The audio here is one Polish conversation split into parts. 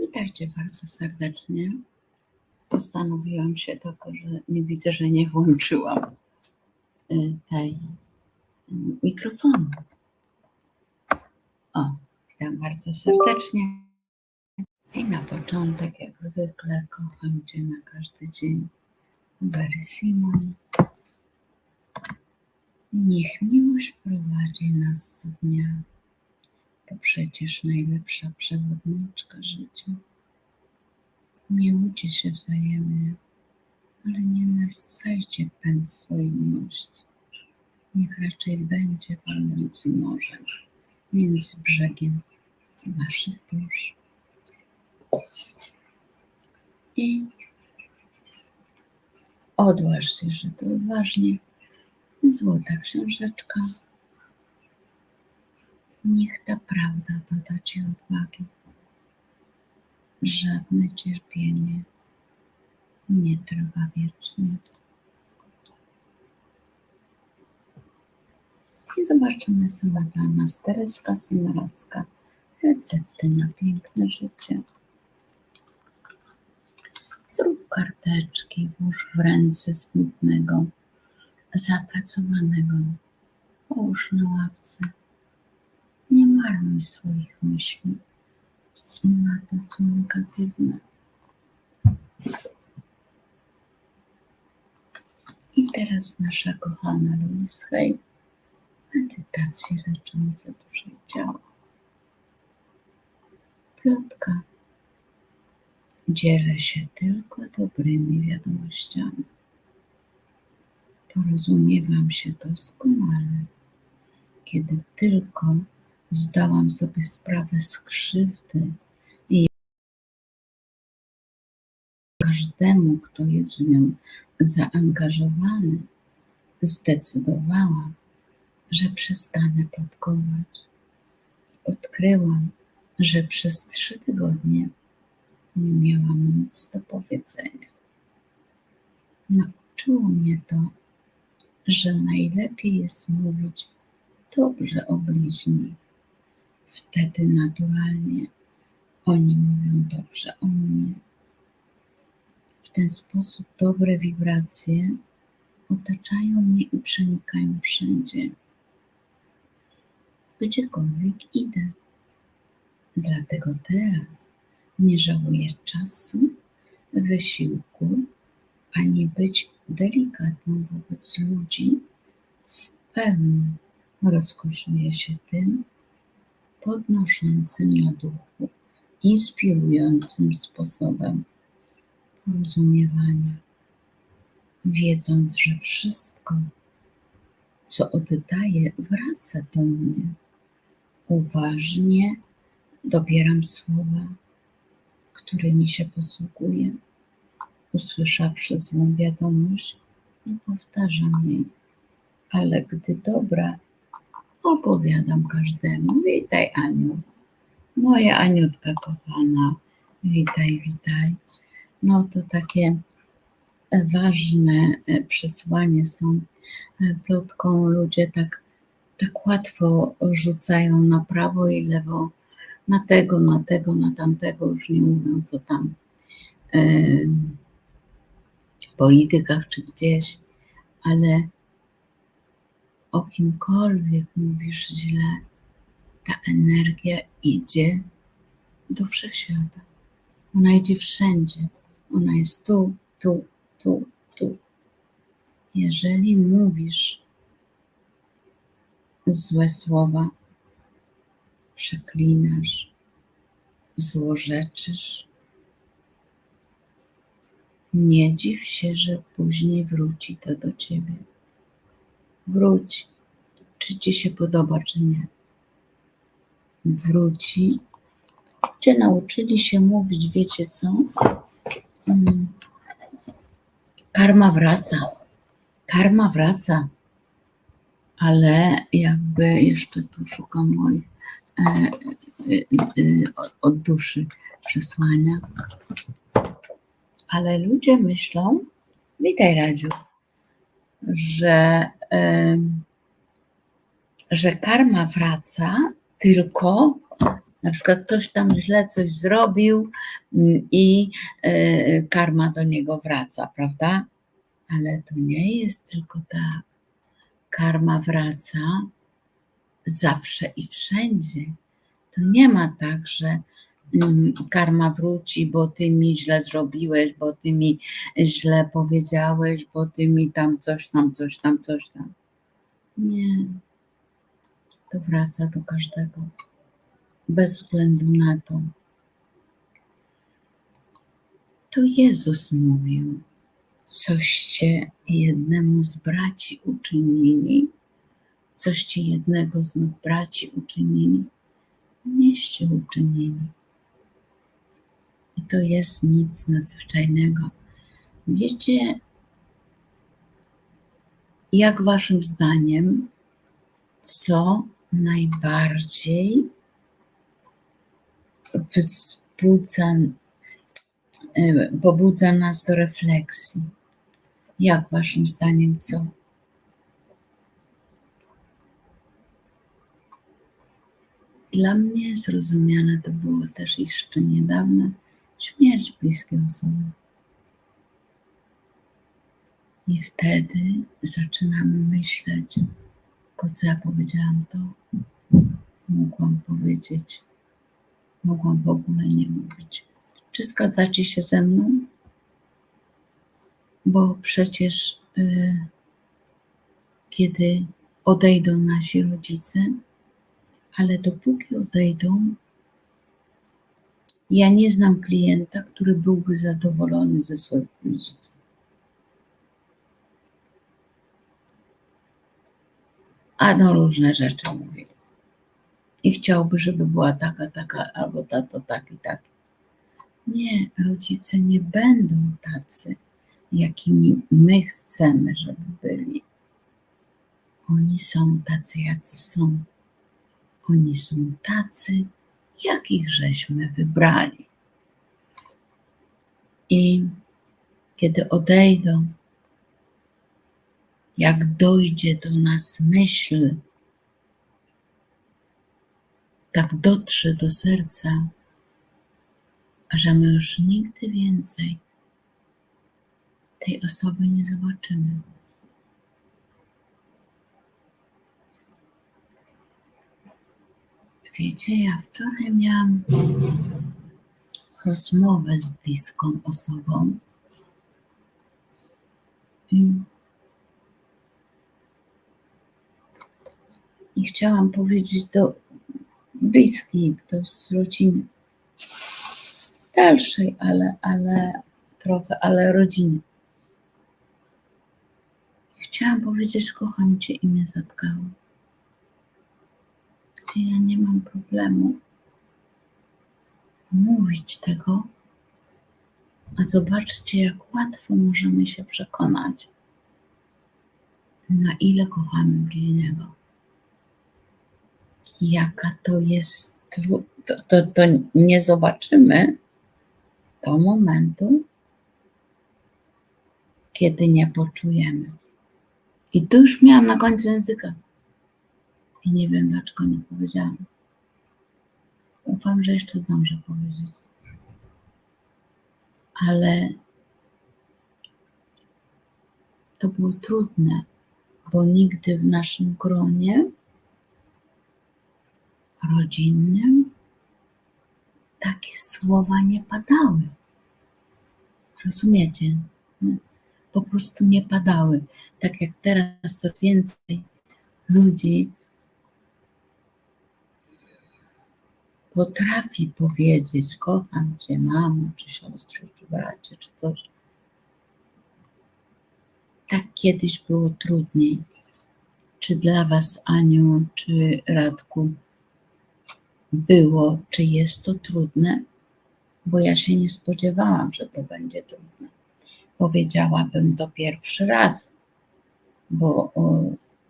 Witajcie bardzo serdecznie. Postanowiłam się tylko, że nie widzę, że nie włączyłam y, tej y, mikrofonu. O, witam bardzo serdecznie. I na początek, jak zwykle, kocham Cię na każdy dzień. Barry Simon. Niech miłość prowadzi nas co dnia. To przecież najlepsza przewodniczka życia. Miłujcie się wzajemnie, ale nie narzucajcie pęd swojej miłości. Niech raczej będzie walącym morzem między brzegiem waszych dusz. I odważ się, że to uważnie. Złota książeczka. Niech ta prawda doda ci odwagi. Żadne cierpienie nie trwa wiecznie. I zobaczymy, co ma dla nas Tereska Synrocka. Recepty na piękne życie. Zrób karteczki, włóż w ręce smutnego, zapracowanego. Połóż na ławce. Marnuj swoich myśli na to, co negatywne. I teraz nasza kochana Louise Hay. Medytacje leczące i ciało. Plotka. Dzielę się tylko dobrymi wiadomościami. Porozumiewam się doskonale, kiedy tylko zdałam sobie sprawę z krzywdy i każdemu, kto jest w nią zaangażowany, zdecydowałam, że przestanę plotkować. Odkryłam, że przez trzy tygodnie nie miałam nic do powiedzenia. Nauczyło mnie to, że najlepiej jest mówić dobrze o bliźni. Wtedy naturalnie oni mówią dobrze o mnie. W ten sposób dobre wibracje otaczają mnie i przenikają wszędzie, gdziekolwiek idę. Dlatego teraz nie żałuję czasu, wysiłku, ani być delikatną wobec ludzi, w pełni rozkoszuję się tym podnoszącym na duchu, inspirującym sposobem porozumiewania, wiedząc, że wszystko, co oddaję, wraca do mnie. Uważnie dobieram słowa, którymi się posługuję. Usłyszawszy złą wiadomość, nie powtarzam jej, ale gdy dobra, opowiadam każdemu. Witaj, Aniu. Moja Aniutka kochana. Witaj, witaj. No to takie ważne e, przesłanie tą e, plotką. Ludzie tak, tak łatwo rzucają na prawo i lewo, na tego, na tego, na tamtego, już nie mówiąc o tam e, politykach czy gdzieś, ale o kimkolwiek mówisz źle, ta energia idzie do wszechświata. Ona idzie wszędzie. Ona jest tu, tu, tu, tu. Jeżeli mówisz złe słowa, przeklinasz, złorzeczysz, nie dziw się, że później wróci to do ciebie wróci, czy ci się podoba, czy nie. Wróci. Cię nauczyli się mówić, wiecie co? Hmm. Karma wraca. Karma wraca. Ale jakby jeszcze tu szukam moich e, e, e, od duszy przesłania. Ale ludzie myślą, witaj Radziu, że, że karma wraca tylko Na przykład ktoś tam źle coś zrobił mm, i e, karma do niego wraca, prawda? Ale to nie jest tylko tak. Karma wraca zawsze i wszędzie. To nie ma tak, że karma wróci, bo ty mi źle zrobiłeś, bo ty mi źle powiedziałeś, bo ty mi tam coś tam, coś tam, coś tam. Nie. To wraca do każdego. Bez względu na to. To Jezus mówił, coście jednemu z braci uczynili, coście jednego z mych braci uczynili, nieście uczynili. I to jest nic nadzwyczajnego. Wiecie, jak waszym zdaniem, co najbardziej wzbudza, pobudza nas do refleksji? Jak waszym zdaniem co? Dla mnie zrozumiane to było też jeszcze niedawno śmierć bliskiej osoby. I wtedy zaczynamy myśleć, po co ja powiedziałam to. Mogłam powiedzieć, mogłam w ogóle nie mówić. Czy zgadzacie się ze mną? Bo przecież, y, kiedy odejdą nasi rodzice, ale dopóki odejdą, ja nie znam klienta, który byłby zadowolony ze swoich rodziców. A no różne rzeczy mówi. I chciałby, żeby była taka, taka, albo tato, taki, taki. Nie, rodzice nie będą tacy, jakimi my chcemy, żeby byli. Oni są tacy, jacy są. Oni są tacy, jakich żeśmy wybrali. I kiedy odejdą, jak dojdzie do nas myśl, tak dotrze do serca, że my już nigdy więcej tej osoby nie zobaczymy. Wiecie, ja wczoraj miałam rozmowę z bliską osobą. I, I chciałam powiedzieć do bliskiej, do z rodziny. Dalszej, ale, ale trochę, ale rodziny. Chciałam powiedzieć, kocham cię i mnie zatkało ja nie mam problemu mówić tego, a zobaczcie, jak łatwo możemy się przekonać, na ile kochamy bliźniego. Jaka to jest, to, to, to nie zobaczymy do momentu, kiedy nie poczujemy. I tu już miałam na końcu języka. I nie wiem, dlaczego nie powiedziałam. Ufam, że jeszcze zdążę powiedzieć. Ale to było trudne, bo nigdy w naszym gronie rodzinnym takie słowa nie padały. Rozumiecie? Po prostu nie padały. Tak jak teraz coraz więcej ludzi potrafi powiedzieć, kocham cię, mamo, czy siostrze, czy bracie, czy coś. Tak kiedyś było trudniej. Czy dla Was, Aniu, czy Radku, było, czy jest to trudne? Bo ja się nie spodziewałam, że to będzie trudne. Powiedziałabym to pierwszy raz, bo o,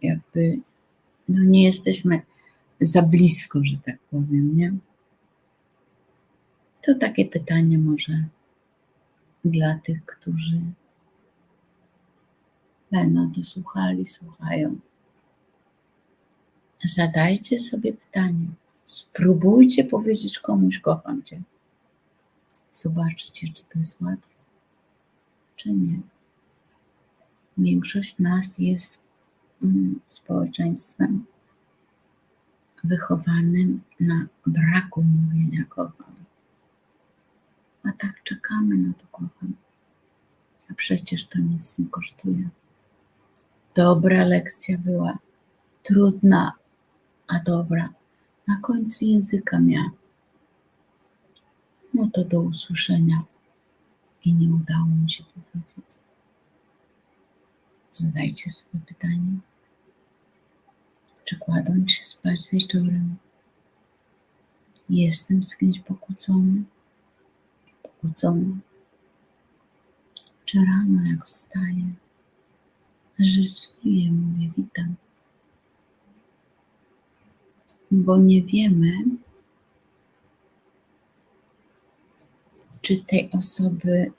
jakby no nie jesteśmy za blisko, że tak powiem, nie? To takie pytanie może dla tych, którzy będą to słuchali, słuchają. Zadajcie sobie pytanie, Spróbujcie powiedzieć komuś, kocham cię. Zobaczcie, czy to jest łatwe, czy nie. Większość nas jest mm, społeczeństwem wychowanym na braku mówienia kocham. A tak czekamy na to kocham. A przecież to nic nie kosztuje. Dobra lekcja była, trudna, a dobra. Na końcu języka miała. No to do usłyszenia. I nie udało mi się powiedzieć. Zadajcie sobie pytanie, czy kładąc się spać wieczorem, jestem z kimś pokłócony, pokłócony, czy rano jak wstaję, życzliwie mówię witam, bo nie wiemy, czy tej osoby,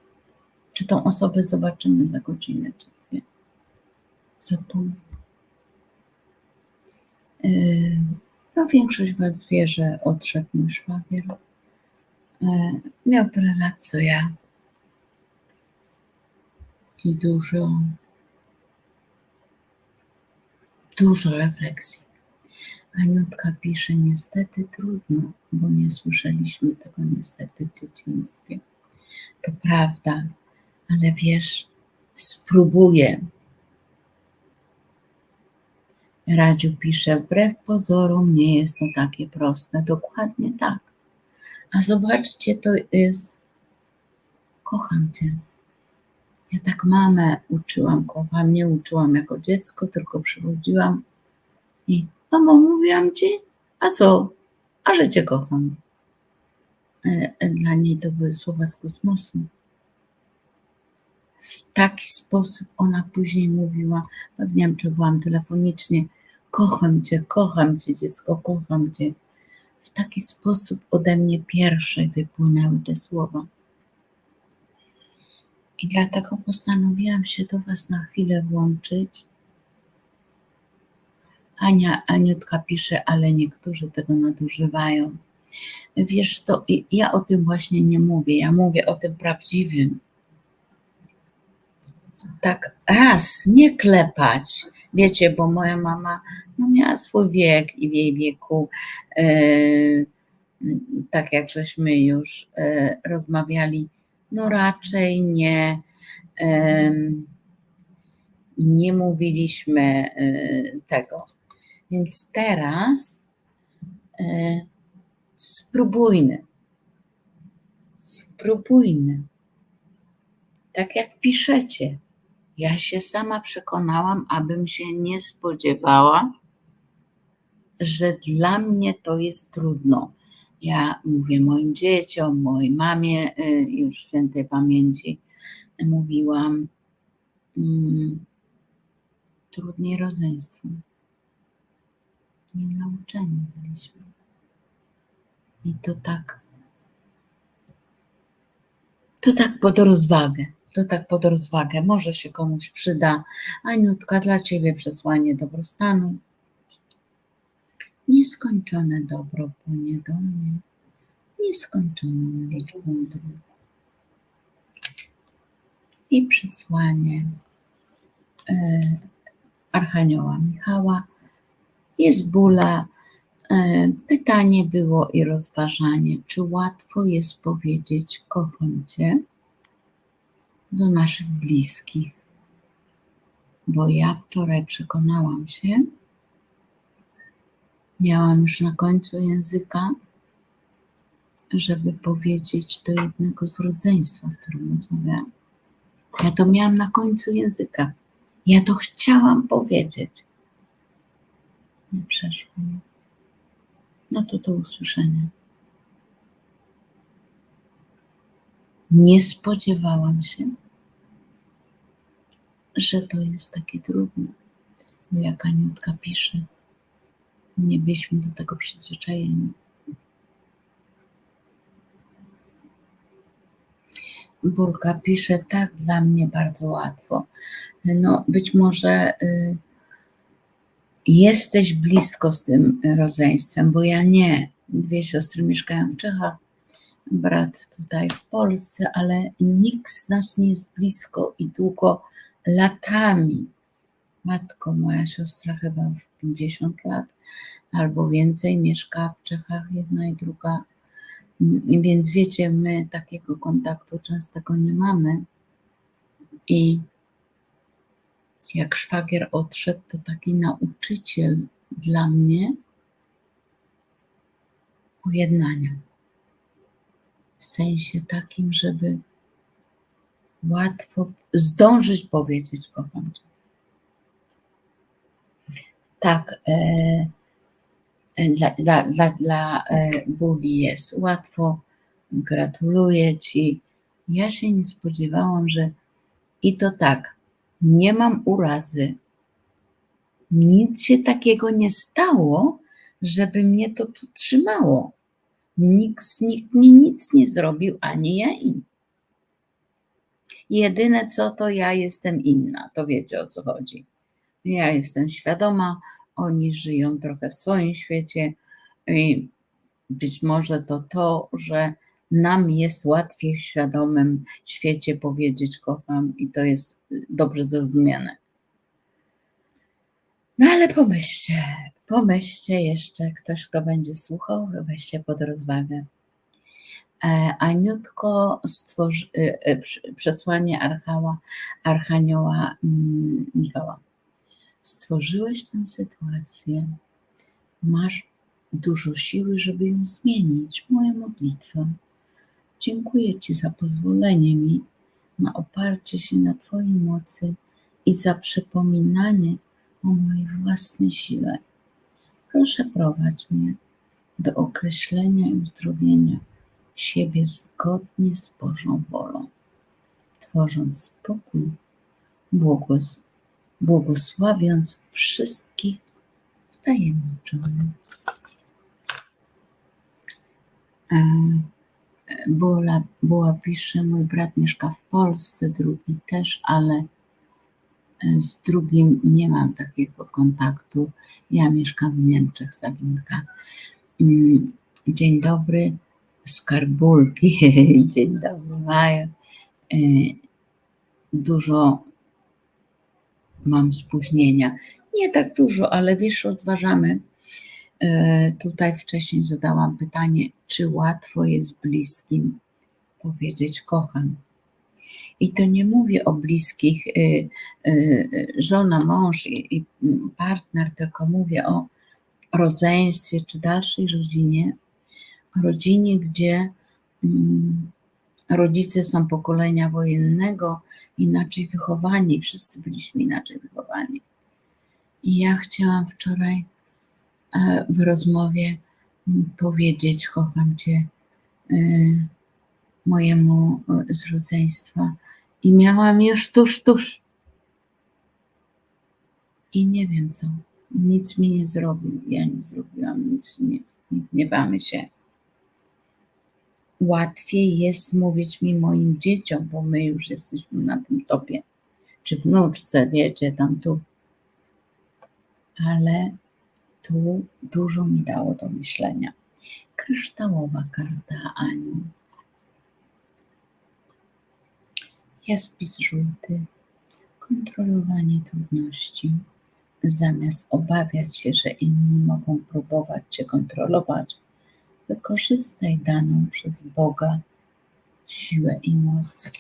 czy tą osobę zobaczymy za godzinę, czy za pół. Yy, No, większość Was wie, że odszedł mój szwagier. Yy, Miał tyle lat, co ja. I dużo, dużo refleksji. Aniutka pisze, niestety trudno, bo nie słyszeliśmy tego niestety w dzieciństwie. To prawda, ale wiesz, spróbuję. Radziu pisze, wbrew pozorom nie jest to takie proste. Dokładnie tak. A zobaczcie, to jest kocham cię. Ja tak mamę uczyłam, kocham, nie uczyłam jako dziecko, tylko przychodziłam i mamo, mówiłam ci, a co? A że cię kocham. E, e, Dla niej to były słowa z kosmosu. W taki sposób ona później mówiła, pewnie byłam telefonicznie, kocham cię, kocham cię, dziecko, kocham cię. W taki sposób ode mnie pierwsze wypłynęły te słowa. I dlatego postanowiłam się do Was na chwilę włączyć. Ania, Aniutka pisze, ale niektórzy tego nadużywają. Wiesz, to ja o tym właśnie nie mówię. Ja mówię o tym prawdziwym. Tak, raz, nie klepać. Wiecie, bo moja mama no, miała swój wiek i w jej wieku, e, tak jak żeśmy już e, rozmawiali, no raczej nie, nie mówiliśmy e, tego. Więc teraz spróbujmy. Spróbujmy. Tak jak piszecie. Ja się sama przekonałam, abym się nie spodziewała, że dla mnie to jest trudno. Ja mówię moim dzieciom, mojej mamie, y, już świętej pamięci, mówiłam, mm, trudniej rodzeństwo. Nie nauczeni byliśmy. I to tak, to tak pod rozwagę. To tak pod rozwagę. Może się komuś przyda. Aniutka, dla Ciebie przesłanie dobrostanu. Nieskończone dobro płynie do mnie. Nieskończoną liczbą dróg. I przesłanie e, Archanioła Michała. Jest bóla. E, pytanie było i rozważanie, czy łatwo jest powiedzieć kocham Cię do naszych bliskich. Bo ja wczoraj przekonałam się, miałam już na końcu języka, żeby powiedzieć do jednego z rodzeństwa, z którym rozmawiałam. Ja to miałam na końcu języka. Ja to chciałam powiedzieć. Nie przeszło. No to do usłyszenia. Nie spodziewałam się, że to jest takie trudne. Bo jak Aniutka pisze, nie byliśmy do tego przyzwyczajeni. Burka pisze, tak, dla mnie bardzo łatwo. No, być może y, jesteś blisko z tym rodzeństwem, bo ja nie. Dwie siostry mieszkają w Czechach, brat tutaj w Polsce, ale nikt z nas nie jest blisko i długo latami. Matko, moja siostra chyba już 50 lat albo więcej mieszka w Czechach, jedna i druga. Mm, Więc wiecie, my takiego kontaktu częstego nie mamy. I jak szwagier odszedł, to taki nauczyciel dla mnie pojednania. W sensie takim, żeby łatwo zdążyć powiedzieć kocham cię. Tak, e, e, dla, dla, dla, dla e, Buli jest łatwo. Gratuluję ci. Ja się nie spodziewałam, że i to tak, nie mam urazy. Nic się takiego nie stało, żeby mnie to tu trzymało. Nikt, nikt mi nic nie zrobił, ani ja im. Jedyne co, to ja jestem inna. To wiecie o co chodzi. Ja jestem świadoma, oni żyją trochę w swoim świecie. I być może to to, że nam jest łatwiej w świadomym świecie powiedzieć kocham i to jest dobrze zrozumiane. No ale pomyślcie, pomyślcie jeszcze, ktoś kto będzie słuchał, weźcie pod rozwagę. E, Aniutko stworzy, e, e, przesłanie Archała, Archanioła mm, Michała. Stworzyłeś tę sytuację, masz dużo siły, żeby ją zmienić. Moja modlitwa. Dziękuję Ci za pozwolenie mi na oparcie się na Twojej mocy i za przypominanie o mojej własnej sile. Proszę prowadź mnie do określenia i uzdrowienia siebie zgodnie z Bożą wolą, tworząc spokój, błogos, błogosławiąc wszystkich wtajemniczonych. E, Była, była pisze, mój brat mieszka w Polsce, drugi też, ale e, z drugim nie mam takiego kontaktu. Ja mieszkam w Niemczech, Sabinka. Mm, Dzień dobry, skarbulki. Dzień dobry, Maju. E, Dużo mam spóźnienia. Nie tak dużo, ale wiesz, rozważamy. E, Tutaj wcześniej zadałam pytanie, czy łatwo jest bliskim powiedzieć kocham. I to nie mówię o bliskich y, y, żona, mąż i, partner, tylko mówię o rodzeństwie czy dalszej rodzinie. Rodzinie, gdzie mm, rodzice są pokolenia wojennego, inaczej wychowani, wszyscy byliśmy inaczej wychowani. I ja chciałam wczoraj e, w rozmowie mm, powiedzieć: Kocham Cię mojemu e, z rodzeństwa. I miałam już tuż, tuż. I nie wiem co. Nic mi nie zrobił. Ja nie zrobiłam nic. Nie, nie gniewamy się. Łatwiej jest mówić mi moim dzieciom, bo my już jesteśmy na tym topie. Czy wnuczce, wiecie, tam tu. Ale tu dużo mi dało do myślenia. Kryształowa karta Aniu. Jaspis żółty. Kontrolowanie trudności. Zamiast obawiać się, że inni mogą próbować cię kontrolować, wykorzystaj daną przez Boga siłę i moc.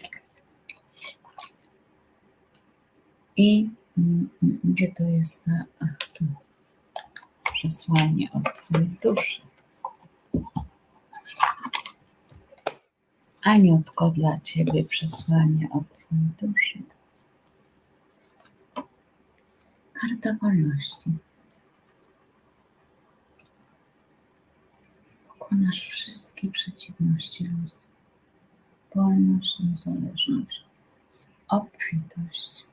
I mm, mm, gdzie to jest ta, ach, tu, przesłanie od duszy. Aniutko, dla Ciebie przesłanie od duszy. Karta wolności. Pokonasz wszystkie przeciwności losu. Wolność, niezależność, obfitość.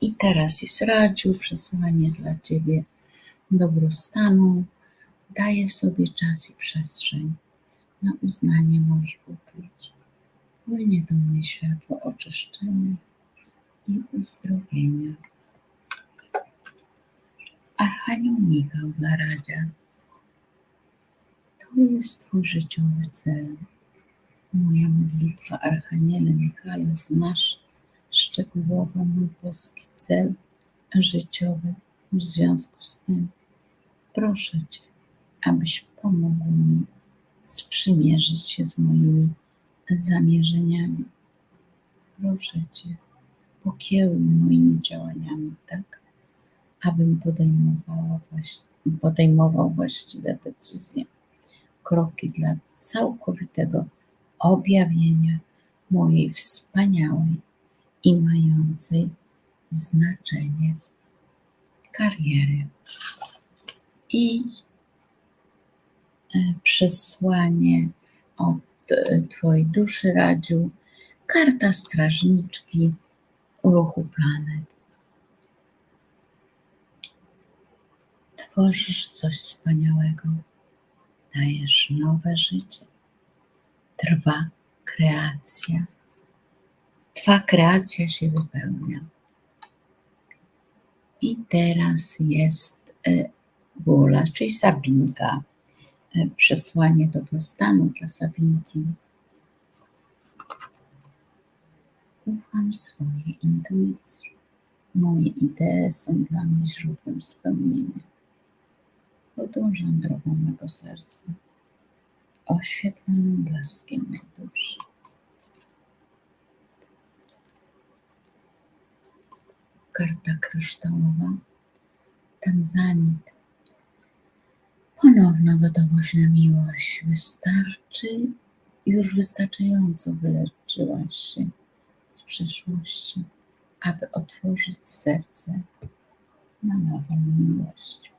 I teraz jest radził przesłanie dla Ciebie dobrostanu. Daję sobie czas i przestrzeń na uznanie moich uczuć. Płynie do mnie światło oczyszczenia i uzdrowienia. Archanioł Michał dla Radzia. To jest Twój życiowy cel. Moja modlitwa, Archaniele Michale, znasz szczegółowo mój boski cel życiowy. W związku z tym proszę Cię, abyś pomógł mi sprzymierzyć się z moimi zamierzeniami. Proszę Cię, pokieruj moimi działaniami tak, abym podejmowała właś- podejmował właściwe decyzje, kroki dla całkowitego objawienia mojej wspaniałej i mającej znaczenie kariery. I przesłanie od e, Twojej duszy, Radziu, karta strażniczki ruchu planet. Tworzysz coś wspaniałego, dajesz nowe życie, trwa kreacja. Twa kreacja się wypełnia. I teraz jest e, Bula, czyli Sabinka. E, Przesłanie dobrostanu dla Sabinki. Ufam swojej intuicji. Moje idee są dla mnie źródłem spełnienia. Podążam drogą mego serca, oświetloną blaskiem mej duszy. Karta kryształowa, Tanzanit. Ponowna gotowość na miłość. Wystarczy, już wystarczająco wyleczyłaś się z przeszłości, aby otworzyć serce na nową miłość.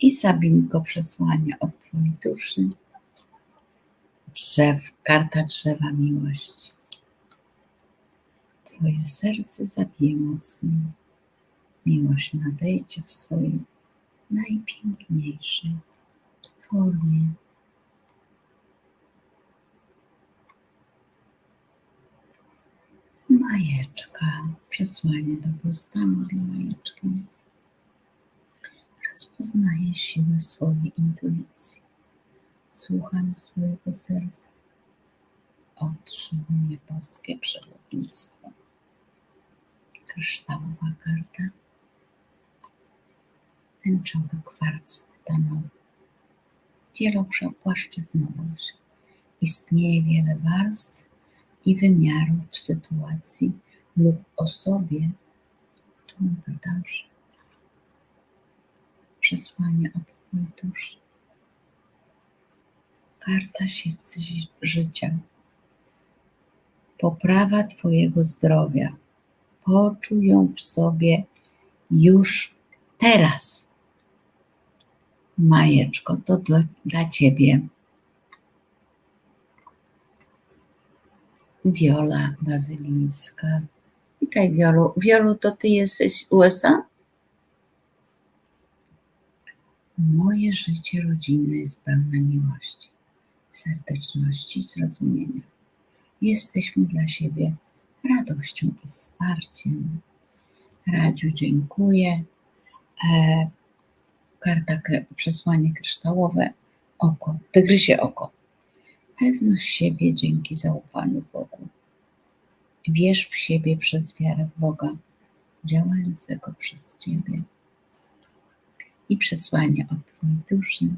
I Sabinko przesłanie od Twojej duszy. Drzew, karta drzewa miłości. Twoje serce zabije mocniej. Miłość nadejdzie w swojej najpiękniejszej formie. Majeczka. Przesłanie dobrostanu dla Majeczki. Rozpoznaję siłę swojej intuicji. Słucham swojego serca. Otrzymuję boskie przewodnictwo. Kryształowa karta. Tęczowy kwarc tytanowy. Wielopłaszczyznowość. Istnieje wiele warstw i wymiarów w sytuacji lub osobie, którą pytasz. Przesłanie od duszy. Karta siewcy życia. Poprawa Twojego zdrowia. Poczuj ją w sobie już teraz. Majeczko, to dla, dla Ciebie. Wiola Bazylińska. Witaj, Wiolu. Wiolu, to Ty jesteś USA? Moje życie rodzinne jest pełne miłości, serdeczności, zrozumienia. Jesteśmy dla siebie radością i wsparciem. Radziu, dziękuję. E, karta, przesłanie kryształowe, oko, tygrysie oko. Pewność siebie dzięki zaufaniu Bogu. Wierz w siebie przez wiarę w Boga, działającego przez Ciebie. I przesłanie od Twojej duszy.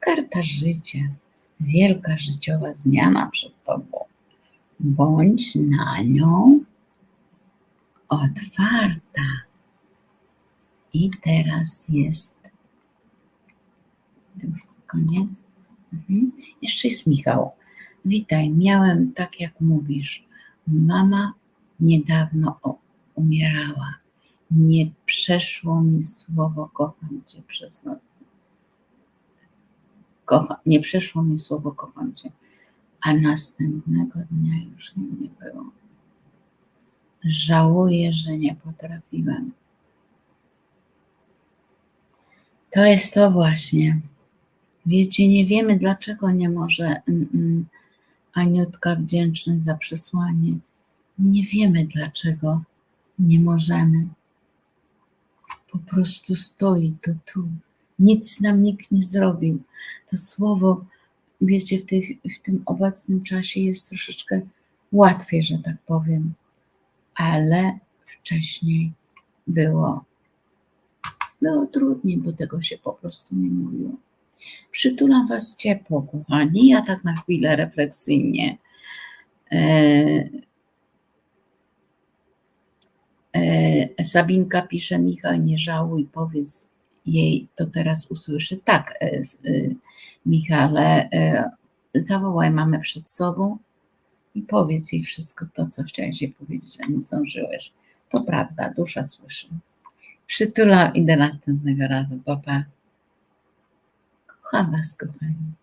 Karta życia, wielka życiowa zmiana przed Tobą. Bądź na nią otwarta. I teraz jest. Już jest koniec. Mhm. Jeszcze jest Michał. Witaj, miałem tak jak mówisz. Mama niedawno umierała. Nie przeszło mi słowo kocham cię przez noc. Kocha, nie przeszło mi słowo kocham cię, a następnego dnia już jej nie było. Żałuję, że nie potrafiłem. To jest to właśnie. Wiecie, nie wiemy, dlaczego nie może mm, mm, Aniutka wdzięczność za przesłanie. Nie wiemy, dlaczego nie możemy po prostu stoi to tu. Nic nam nikt nie zrobił. To słowo, wiecie, w, tych, w tym obecnym czasie jest troszeczkę łatwiej, że tak powiem, ale wcześniej było, było trudniej, bo tego się po prostu nie mówiło. Przytulam Was ciepło, kochani. Ja tak na chwilę refleksyjnie. E, e, Sabinka pisze, Michał, nie żałuj, powiedz jej, to teraz usłyszy. Tak, e, Michale, zawołaj mamę przed sobą i powiedz jej wszystko to, co chciałeś jej powiedzieć, a nie zdążyłeś. To prawda, dusza słyszy. Przytulam i do następnego razu. Papa. Haben was gewonnen.